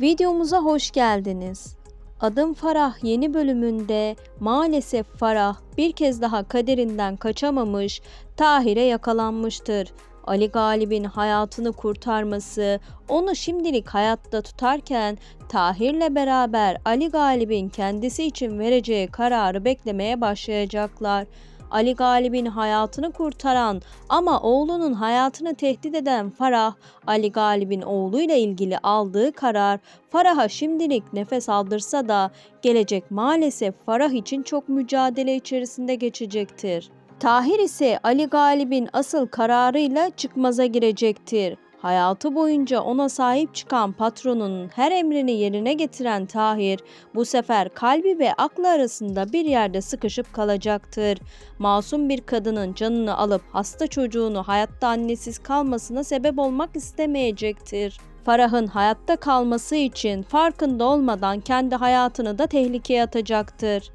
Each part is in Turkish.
Videomuza hoş geldiniz. Adım Farah yeni bölümünde maalesef Farah bir kez daha kaderinden kaçamamış, Tahir'e yakalanmıştır. Ali Galip'in hayatını kurtarması onu şimdilik hayatta tutarken Tahir'le beraber Ali Galip'in kendisi için vereceği kararı beklemeye başlayacaklar. Ali Galip'in hayatını kurtaran ama oğlunun hayatını tehdit eden Farah, Ali Galip'in oğluyla ilgili aldığı karar Farah'a şimdilik nefes aldırsa da gelecek maalesef Farah için çok mücadele içerisinde geçecektir. Tahir ise Ali Galip'in asıl kararıyla çıkmaza girecektir. Hayatı boyunca ona sahip çıkan patronun her emrini yerine getiren Tahir bu sefer kalbi ve aklı arasında bir yerde sıkışıp kalacaktır. Masum bir kadının canını alıp hasta çocuğunu hayatta annesiz kalmasına sebep olmak istemeyecektir. Farah'ın hayatta kalması için farkında olmadan kendi hayatını da tehlikeye atacaktır.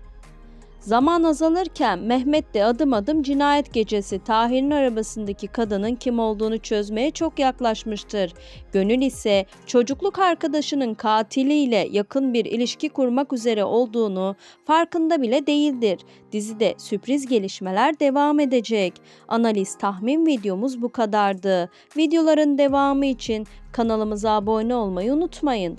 Zaman azalırken Mehmet de adım adım cinayet gecesi Tahir'in arabasındaki kadının kim olduğunu çözmeye çok yaklaşmıştır. Gönül ise çocukluk arkadaşının katiliyle yakın bir ilişki kurmak üzere olduğunu farkında bile değildir. Dizide sürpriz gelişmeler devam edecek. Analiz tahmin videomuz bu kadardı. Videoların devamı için kanalımıza abone olmayı unutmayın.